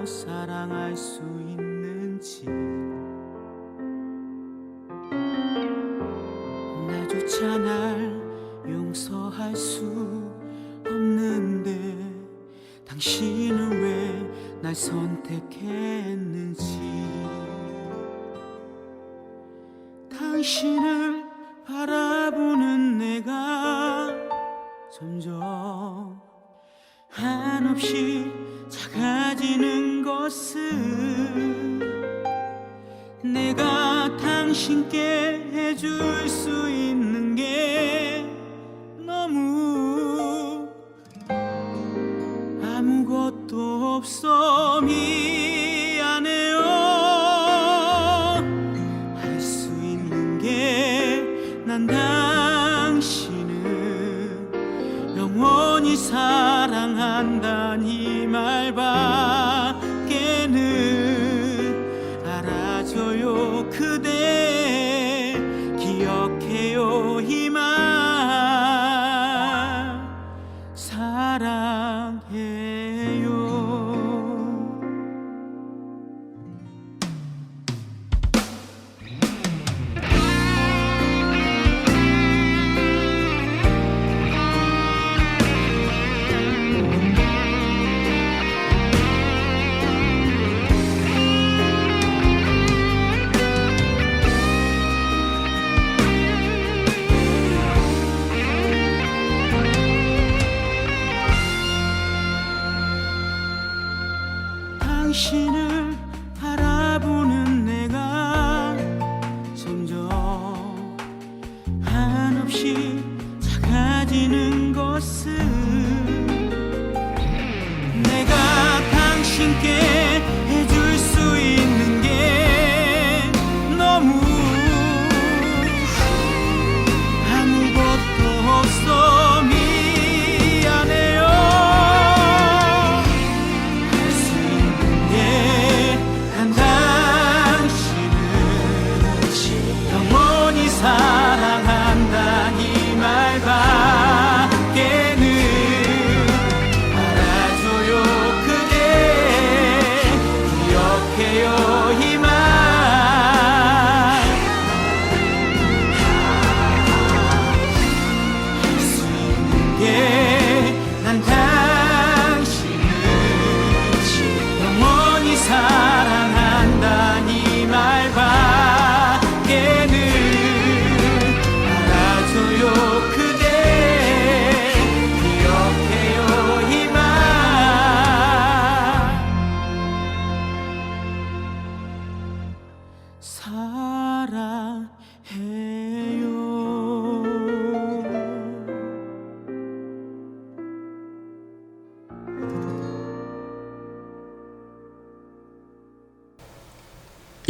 더 사랑할 수 있는지. 나조차 날 용서할 수 없는데 당신은 왜 날 선택했는지. 당신을 바라보는 내가 점점 한없이 작아 것은 내가 당신께 해줄 수 있는 게 너무 아무것도 없어. 미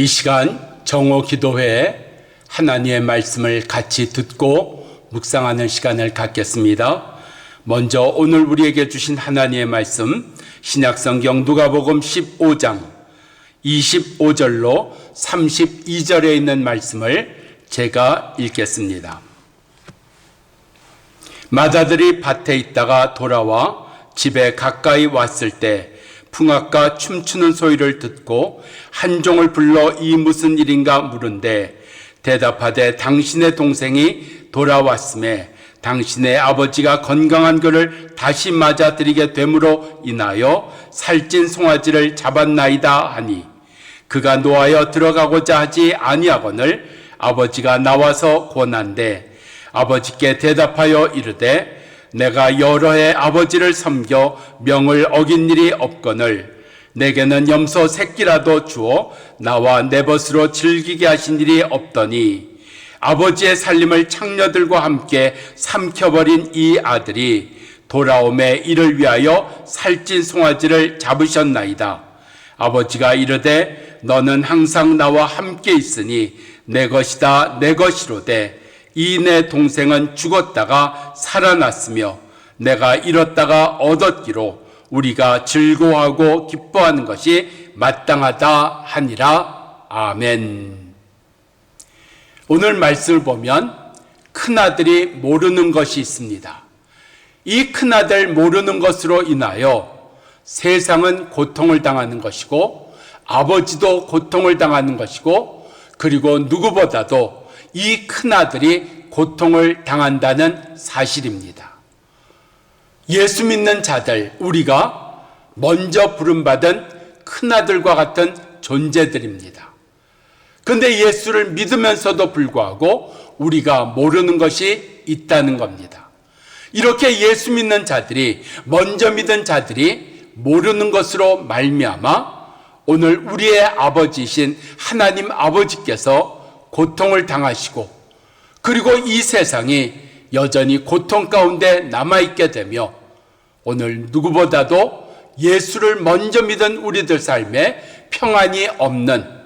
이 시간 정오 기도회에 하나님의 말씀을 같이 듣고 묵상하는 시간을 갖겠습니다. 먼저 오늘 우리에게 주신 하나님의 말씀 신약성경 누가복음 15장 25절로 32절에 있는 말씀을 제가 읽겠습니다. 마다들이 밭에 있다가 돌아와 집에 가까이 왔을 때 풍악과 춤추는 소리를 듣고 한 종을 불러 이 무슨 일인가 물은데 대답하되 당신의 동생이 돌아왔음에 당신의 아버지가 건강한 그를 다시 맞아들이게 됨으로 인하여 살찐 송아지를 잡았나이다 하니 그가 노하여 들어가고자 하지 아니하거늘 아버지가 나와서 권한대 아버지께 대답하여 이르되 내가 여러 해 아버지를 섬겨 명을 어긴 일이 없거늘 내게는 염소 새끼라도 주어 나와 내 벗으로 즐기게 하신 일이 없더니 아버지의 살림을 창녀들과 함께 삼켜버린 이 아들이 돌아옴에 이를 위하여 살찐 송아지를 잡으셨나이다. 아버지가 이르되 너는 항상 나와 함께 있으니 내 것이다 내 것이로되 이 내 동생은 죽었다가 살아났으며 내가 잃었다가 얻었기로 우리가 즐거워하고 기뻐하는 것이 마땅하다 하니라. 아멘. 오늘 말씀을 보면 큰아들이 모르는 것이 있습니다. 이 큰아들 모르는 것으로 인하여 세상은 고통을 당하는 것이고 아버지도 고통을 당하는 것이고 그리고 누구보다도 이 큰아들이 고통을 당한다는 사실입니다. 예수 믿는 자들, 우리가 먼저 부름받은 큰아들과 같은 존재들입니다. 근데 예수를 믿으면서도 불구하고 우리가 모르는 것이 있다는 겁니다. 이렇게 예수 믿는 자들이 먼저 믿은 자들이 모르는 것으로 말미암아 오늘 우리의 아버지이신 하나님 아버지께서 고통을 당하시고 그리고 이 세상이 여전히 고통 가운데 남아있게 되며 오늘 누구보다도 예수를 먼저 믿은 우리들 삶에 평안이 없는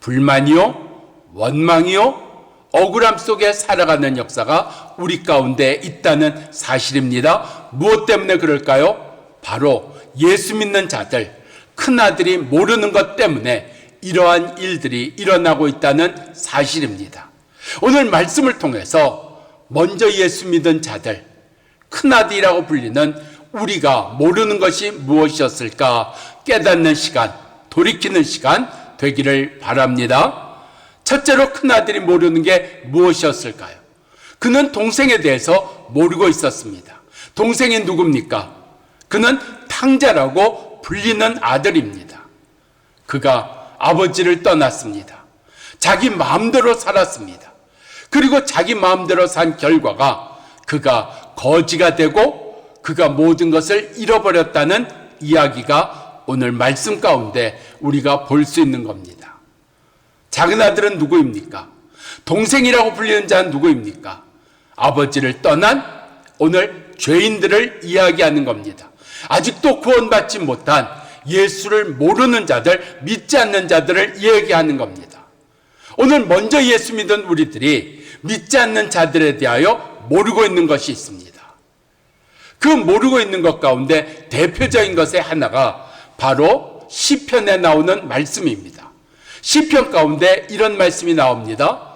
불만이요, 원망이요, 억울함 속에 살아가는 역사가 우리 가운데 있다는 사실입니다. 무엇 때문에 그럴까요? 바로 예수 믿는 자들, 큰아들이 모르는 것 때문에 이러한 일들이 일어나고 있다는 사실입니다. 오늘 말씀을 통해서 먼저 예수 믿은 자들, 큰아들이라고 불리는 우리가 모르는 것이 무엇이었을까 깨닫는 시간, 돌이키는 시간 되기를 바랍니다. 첫째로 큰아들이 모르는 게 무엇이었을까요? 그는 동생에 대해서 모르고 있었습니다. 동생이 누굽니까? 그는 탕자라고 불리는 아들입니다. 그가 아버지를 떠났습니다. 자기 마음대로 살았습니다. 그리고 자기 마음대로 산 결과가 그가 거지가 되고 그가 모든 것을 잃어버렸다는 이야기가 오늘 말씀 가운데 우리가 볼 수 있는 겁니다. 작은 아들은 누구입니까? 동생이라고 불리는 자는 누구입니까? 아버지를 떠난 오늘 죄인들을 이야기하는 겁니다. 아직도 구원받지 못한 예수를 모르는 자들, 믿지 않는 자들을 이야기하는 겁니다. 오늘 먼저 예수 믿은 우리들이 믿지 않는 자들에 대하여 모르고 있는 것이 있습니다. 그 모르고 있는 것 가운데 대표적인 것의 하나가 바로 시편에 나오는 말씀입니다. 시편 가운데 이런 말씀이 나옵니다.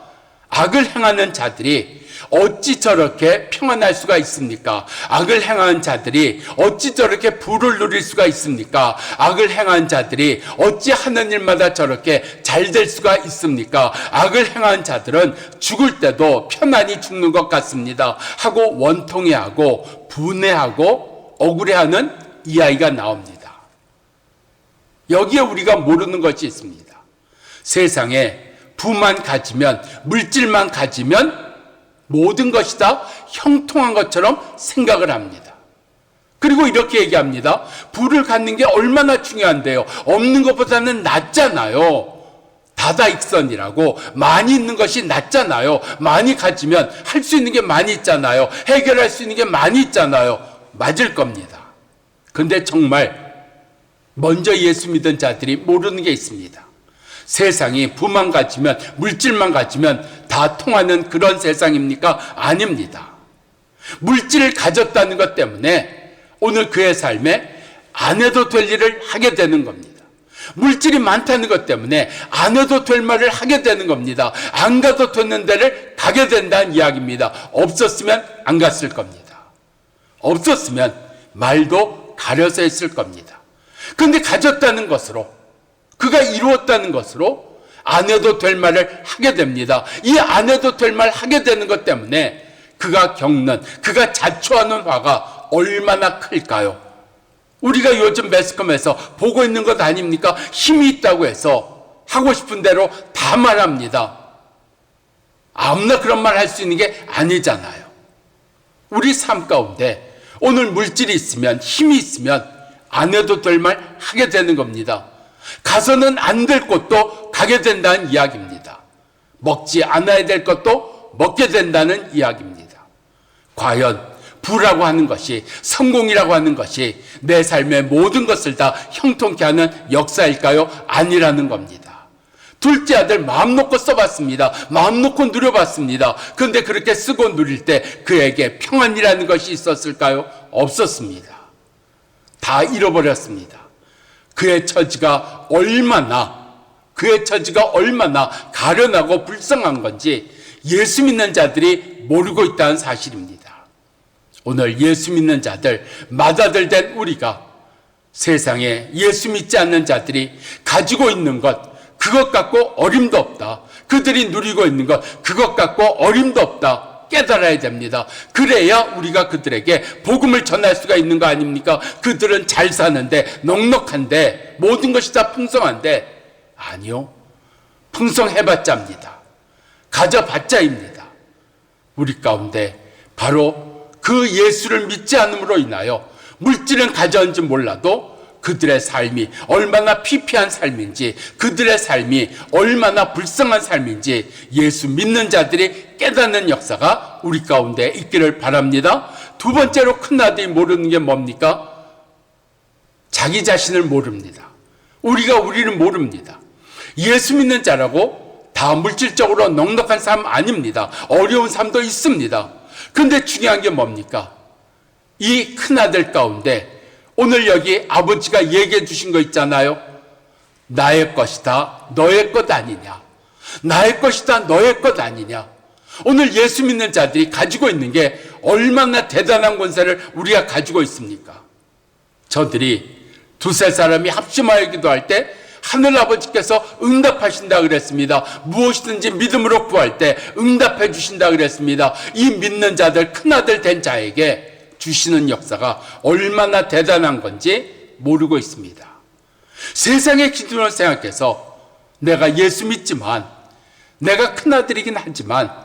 악을 행하는 자들이 어찌 저렇게 평안할 수가 있습니까? 악을 행하는 자들이 어찌 저렇게 부를 누릴 수가 있습니까? 악을 행하는 자들이 어찌 하는 일마다 저렇게 잘 될 수가 있습니까? 악을 행하는 자들은 죽을 때도 편안히 죽는 것 같습니다. 하고 원통해하고 분해하고 억울해하는 이야기가 나옵니다. 여기에 우리가 모르는 것이 있습니다. 세상에 부만 가지면 물질만 가지면 모든 것이 다 형통한 것처럼 생각을 합니다. 그리고 이렇게 얘기합니다. 부를 갖는 게 얼마나 중요한데요. 없는 것보다는 낫잖아요. 다다익선이라고 많이 있는 것이 낫잖아요. 많이 가지면 할 수 있는 게 많이 있잖아요. 해결할 수 있는 게 많이 있잖아요. 맞을 겁니다. 근데 정말 먼저 예수 믿은 자들이 모르는 게 있습니다. 세상이 부만 가지면 물질만 가지면 다 통하는 그런 세상입니까? 아닙니다. 물질을 가졌다는 것 때문에 오늘 그의 삶에 안 해도 될 일을 하게 되는 겁니다. 물질이 많다는 것 때문에 안 해도 될 말을 하게 되는 겁니다. 안 가도 되는 데를 가게 된다는 이야기입니다. 없었으면 안 갔을 겁니다. 없었으면 말도 가려서 했을 겁니다. 그런데 가졌다는 것으로 그가 이루었다는 것으로 안 해도 될 말을 하게 됩니다. 이 안 해도 될 말 하게 되는 것 때문에 그가 겪는, 그가 자초하는 화가 얼마나 클까요? 우리가 요즘 매스컴에서 보고 있는 것 아닙니까? 힘이 있다고 해서 하고 싶은 대로 다 말합니다. 아무나 그런 말 할 수 있는 게 아니잖아요. 우리 삶 가운데 오늘 물질이 있으면 힘이 있으면 안 해도 될 말 하게 되는 겁니다. 가서는 안 될 곳도 가게 된다는 이야기입니다. 먹지 않아야 될 것도 먹게 된다는 이야기입니다. 과연 부라고 하는 것이 성공이라고 하는 것이 내 삶의 모든 것을 다 형통케 하는 역사일까요? 아니라는 겁니다. 둘째 아들 마음 놓고 써봤습니다. 마음 놓고 누려봤습니다. 그런데 그렇게 쓰고 누릴 때 그에게 평안이라는 것이 있었을까요? 없었습니다. 다 잃어버렸습니다. 그의 처지가 얼마나 그의 처지가 얼마나 가련하고 불쌍한 건지 예수 믿는 자들이 모르고 있다는 사실입니다. 오늘 예수 믿는 자들, 마다들 된 우리가 세상에 예수 믿지 않는 자들이 가지고 있는 것, 그것 갖고 어림도 없다. 그들이 누리고 있는 것, 그것 갖고 어림도 없다. 깨달아야 됩니다. 그래야 우리가 그들에게 복음을 전할 수가 있는 거 아닙니까? 그들은 잘 사는데, 넉넉한데, 모든 것이 다 풍성한데, 아니요. 풍성해봤자입니다. 가져봤자입니다. 우리 가운데 바로 그 예수를 믿지 않음으로 인하여 물질은 가져온지 몰라도 그들의 삶이 얼마나 피폐한 삶인지 그들의 삶이 얼마나 불쌍한 삶인지 예수 믿는 자들이 깨닫는 역사가 우리 가운데 있기를 바랍니다. 두 번째로 큰 아들이 모르는 게 뭡니까? 자기 자신을 모릅니다. 우리가 우리를 모릅니다. 예수 믿는 자라고 다 물질적으로 넉넉한 삶 아닙니다. 어려운 삶도 있습니다. 근데 중요한 게 뭡니까? 이 큰아들 가운데 오늘 여기 아버지가 얘기해 주신 거 있잖아요. 나의 것이다. 너의 것 아니냐. 나의 것이다. 너의 것 아니냐. 오늘 예수 믿는 자들이 가지고 있는 게 얼마나 대단한 권세를 우리가 가지고 있습니까? 저들이 두세 사람이 합심하여 기도할 때 하늘 아버지께서 응답하신다 그랬습니다. 무엇이든지 믿음으로 구할 때 응답해 주신다 그랬습니다. 이 믿는 자들 큰아들 된 자에게 주시는 역사가 얼마나 대단한 건지 모르고 있습니다. 세상의 기준을 생각해서 내가 예수 믿지만 내가 큰아들이긴 하지만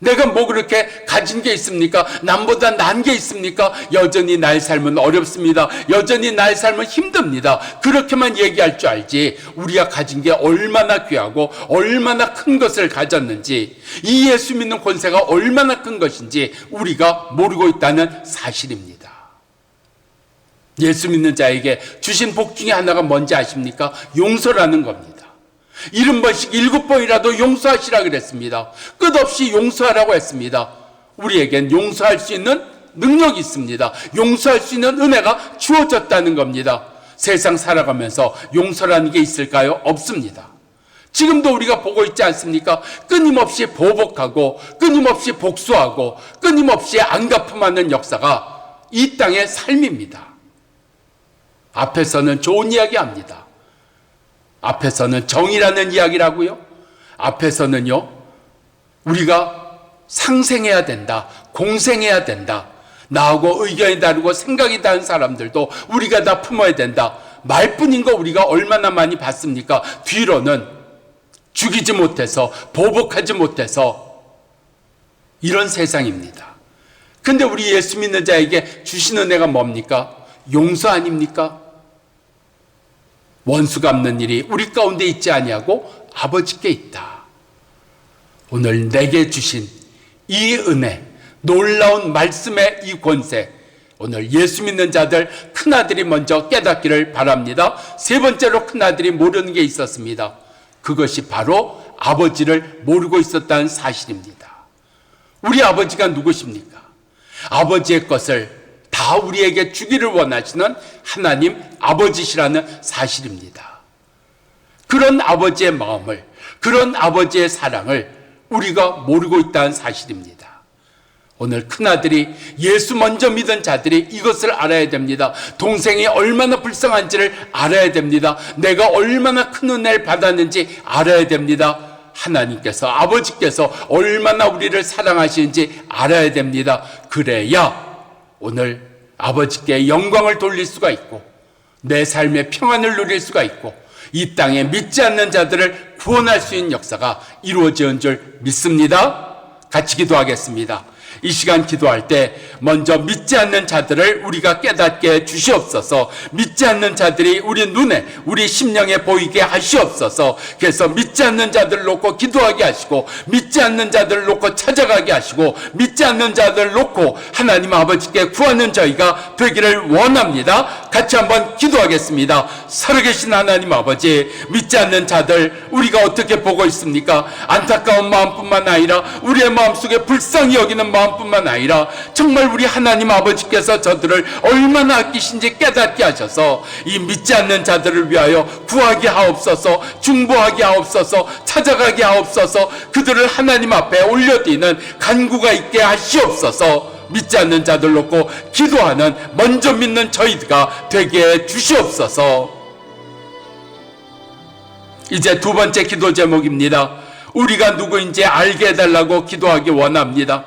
내가 뭐 그렇게 가진 게 있습니까? 남보다 난 게 있습니까? 여전히 나의 삶은 어렵습니다. 여전히 나의 삶은 힘듭니다. 그렇게만 얘기할 줄 알지. 우리가 가진 게 얼마나 귀하고 얼마나 큰 것을 가졌는지 이 예수 믿는 권세가 얼마나 큰 것인지 우리가 모르고 있다는 사실입니다. 예수 믿는 자에게 주신 복 중에 하나가 뭔지 아십니까? 용서라는 겁니다. 일흔 번씩 일곱 번이라도 용서하시라 그랬습니다. 끝없이 용서하라고 했습니다. 우리에겐 용서할 수 있는 능력이 있습니다. 용서할 수 있는 은혜가 주어졌다는 겁니다. 세상 살아가면서 용서라는 게 있을까요? 없습니다. 지금도 우리가 보고 있지 않습니까? 끊임없이 보복하고 끊임없이 복수하고 끊임없이 안갚음하는 역사가 이 땅의 삶입니다. 앞에서는 좋은 이야기 합니다. 앞에서는 정의라는 이야기라고요. 앞에서는요. 우리가 상생해야 된다. 공생해야 된다. 나하고 의견이 다르고 생각이 다른 사람들도 우리가 다 품어야 된다. 말뿐인 거 우리가 얼마나 많이 봤습니까? 뒤로는 죽이지 못해서 보복하지 못해서 이런 세상입니다. 근데 우리 예수 믿는 자에게 주시는 은혜가 뭡니까? 용서 아닙니까? 원수 갚는 일이 우리 가운데 있지 아니하고 아버지께 있다. 오늘 내게 주신 이 은혜, 놀라운 말씀의 이 권세, 오늘 예수 믿는 자들 큰아들이 먼저 깨닫기를 바랍니다. 세 번째로 큰아들이 모르는 게 있었습니다. 그것이 바로 아버지를 모르고 있었다는 사실입니다. 우리 아버지가 누구십니까? 아버지의 것을 다 우리에게 주기를 원하시는 하나님 아버지시라는 사실입니다. 그런 아버지의 마음을, 그런 아버지의 사랑을 우리가 모르고 있다는 사실입니다. 오늘 큰아들이 예수 먼저 믿은 자들이 이것을 알아야 됩니다. 동생이 얼마나 불쌍한지를 알아야 됩니다. 내가 얼마나 큰 은혜를 받았는지 알아야 됩니다. 하나님께서, 아버지께서 얼마나 우리를 사랑하시는지 알아야 됩니다. 그래야 오늘 아버지께 영광을 돌릴 수가 있고 내 삶의 평안을 누릴 수가 있고 이 땅에 믿지 않는 자들을 구원할 수 있는 역사가 이루어지는 줄 믿습니다. 같이 기도하겠습니다. 이 시간 기도할 때 먼저 믿지 않는 자들을 우리가 깨닫게 해 주시옵소서. 믿지 않는 자들이 우리 눈에 우리 심령에 보이게 하시옵소서. 그래서 믿지 않는 자들 놓고 기도하게 하시고 믿지 않는 자들 놓고 찾아가게 하시고 믿지 않는 자들 놓고 하나님 아버지께 구하는 저희가 되기를 원합니다. 같이 한번 기도하겠습니다. 살아계신 하나님 아버지, 믿지 않는 자들 우리가 어떻게 보고 있습니까? 안타까운 마음뿐만 아니라 우리의 마음속에 불쌍히 여기는 마음 뿐만 아니라 정말 우리 하나님 아버지께서 저들을 얼마나 아끼신지 깨닫게 하셔서 이 믿지 않는 자들을 위하여 구하게 하옵소서, 중보하게 하옵소서, 찾아가게 하옵소서, 그들을 하나님 앞에 올려드리는 간구가 있게 하시옵소서. 믿지 않는 자들 놓고 기도하는 먼저 믿는 저희가 되게 해 주시옵소서. 이제 두 번째 기도 제목입니다. 우리가 누구인지 알게 해달라고 기도하기 원합니다.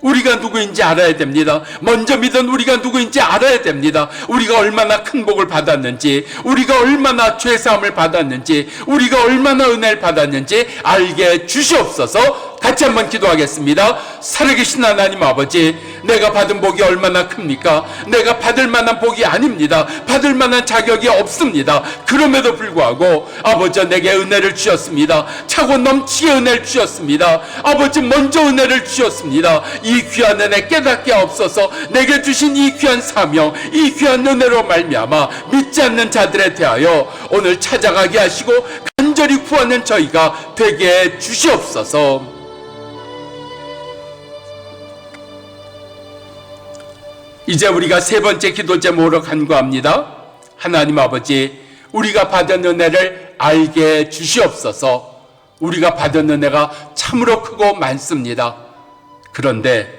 우리가 누구인지 알아야 됩니다. 먼저 믿은 우리가 누구인지 알아야 됩니다. 우리가 얼마나 큰 복을 받았는지, 우리가 얼마나 죄사함을 받았는지, 우리가 얼마나 은혜를 받았는지 알게 주시옵소서. 같이 한번 기도하겠습니다. 살아계신 하나님 아버지, 내가 받은 복이 얼마나 큽니까? 내가 받을 만한 복이 아닙니다. 받을 만한 자격이 없습니다. 그럼에도 불구하고 아버지 내게 은혜를 주셨습니다. 차고 넘치게 은혜를 주셨습니다. 아버지 먼저 은혜를 주셨습니다. 이 귀한 은혜 깨닫게 없어서 내게 주신 이 귀한 사명, 이 귀한 은혜로 말미암아 믿지 않는 자들에 대하여 오늘 찾아가게 하시고 간절히 구하는 저희가 되게 해 주시옵소서. 이제 우리가 세 번째 기도 제목으로 간구합니다. 하나님 아버지, 우리가 받은 은혜를 알게 주시옵소서. 우리가 받은 은혜가 참으로 크고 많습니다. 그런데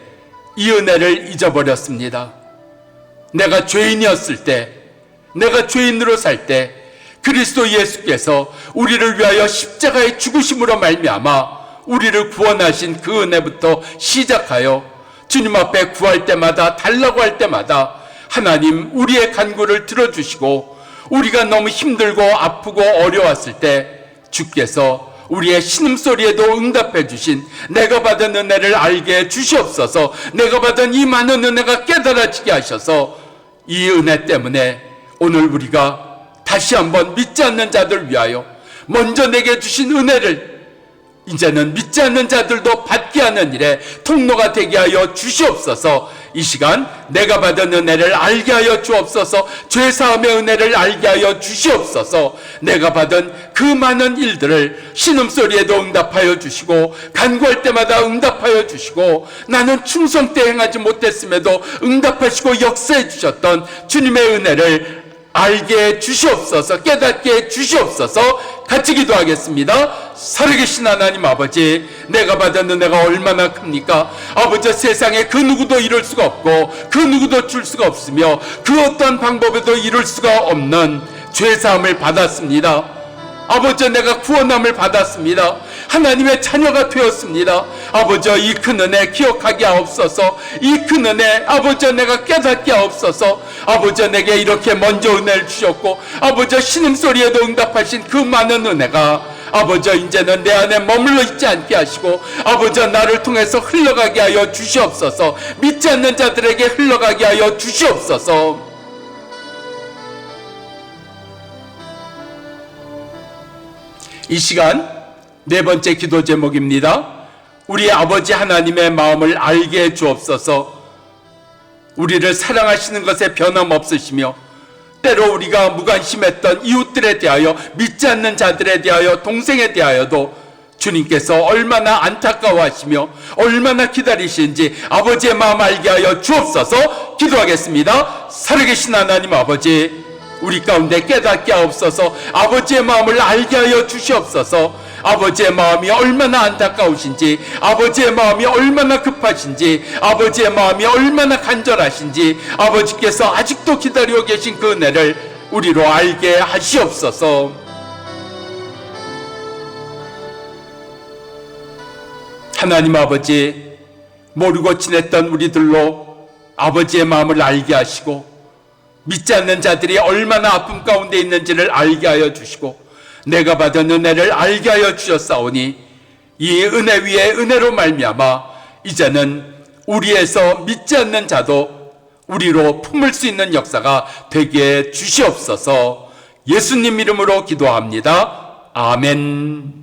이 은혜를 잊어버렸습니다. 내가 죄인이었을 때, 내가 죄인으로 살 때, 그리스도 예수께서 우리를 위하여 십자가의 죽으심으로 말미암아 우리를 구원하신 그 은혜부터 시작하여 주님 앞에 구할 때마다 달라고 할 때마다 하나님 우리의 간구를 들어주시고 우리가 너무 힘들고 아프고 어려웠을 때 주께서 우리의 신음소리에도 응답해 주신 내가 받은 은혜를 알게 해 주시옵소서 내가 받은 이 많은 은혜가 깨달아지게 하셔서 이 은혜 때문에 오늘 우리가 다시 한번 믿지 않는 자들 위하여 먼저 내게 주신 은혜를 이제는 믿지 않는 자들도 받게 하는 일에 통로가 되게 하여 주시옵소서. 이 시간 내가 받은 은혜를 알게 하여 주옵소서. 죄 사함의 은혜를 알게 하여 주시옵소서. 내가 받은 그 많은 일들을 신음소리에도 응답하여 주시고 간구할 때마다 응답하여 주시고 나는 충성 때 행하지 못했음에도 응답하시고 역사해 주셨던 주님의 은혜를 알게 해 주시옵소서 깨닫게 해 주시옵소서 같이 기도하겠습니다. 살아계신 하나님 아버지 내가 받은 은혜가 얼마나 큽니까? 아버지 세상에 그 누구도 이룰 수가 없고 그 누구도 줄 수가 없으며 그 어떤 방법에도 이룰 수가 없는 죄사함을 받았습니다 아버지 내가 구원함을 받았습니다. 하나님의 자녀가 되었습니다. 아버지 이 큰 은혜 기억하게 하옵소서. 이 큰 은혜 아버지 내가 깨닫게 하옵소서. 아버지 내게 이렇게 먼저 은혜를 주셨고 아버지 신음 소리에도 응답하신 그 많은 은혜가 아버지 이제는 내 안에 머물러 있지 않게 하시고 아버지 나를 통해서 흘러가게 하여 주시옵소서. 믿지 않는 자들에게 흘러가게 하여 주시옵소서. 이 시간 네 번째 기도 제목입니다. 우리 아버지 하나님의 마음을 알게 해 주옵소서. 우리를 사랑하시는 것에 변함없으시며 때로 우리가 무관심했던 이웃들에 대하여 믿지 않는 자들에 대하여 동생에 대하여도 주님께서 얼마나 안타까워하시며 얼마나 기다리시는지 아버지의 마음 알게 하여 주옵소서 기도하겠습니다. 살아계신 하나님 아버지 우리 가운데 깨닫게 하옵소서. 아버지의 마음을 알게 하여 주시옵소서. 아버지의 마음이 얼마나 안타까우신지 아버지의 마음이 얼마나 급하신지 아버지의 마음이 얼마나 간절하신지 아버지께서 아직도 기다리고 계신 그 은혜를 우리로 알게 하시옵소서. 하나님 아버지 모르고 지냈던 우리들로 아버지의 마음을 알게 하시고 믿지 않는 자들이 얼마나 아픔 가운데 있는지를 알게 하여 주시고 내가 받은 은혜를 알게 하여 주셨사오니 이 은혜 위에 은혜로 말미암아 이제는 우리에서 믿지 않는 자도 우리로 품을 수 있는 역사가 되게 주시옵소서 예수님 이름으로 기도합니다. 아멘.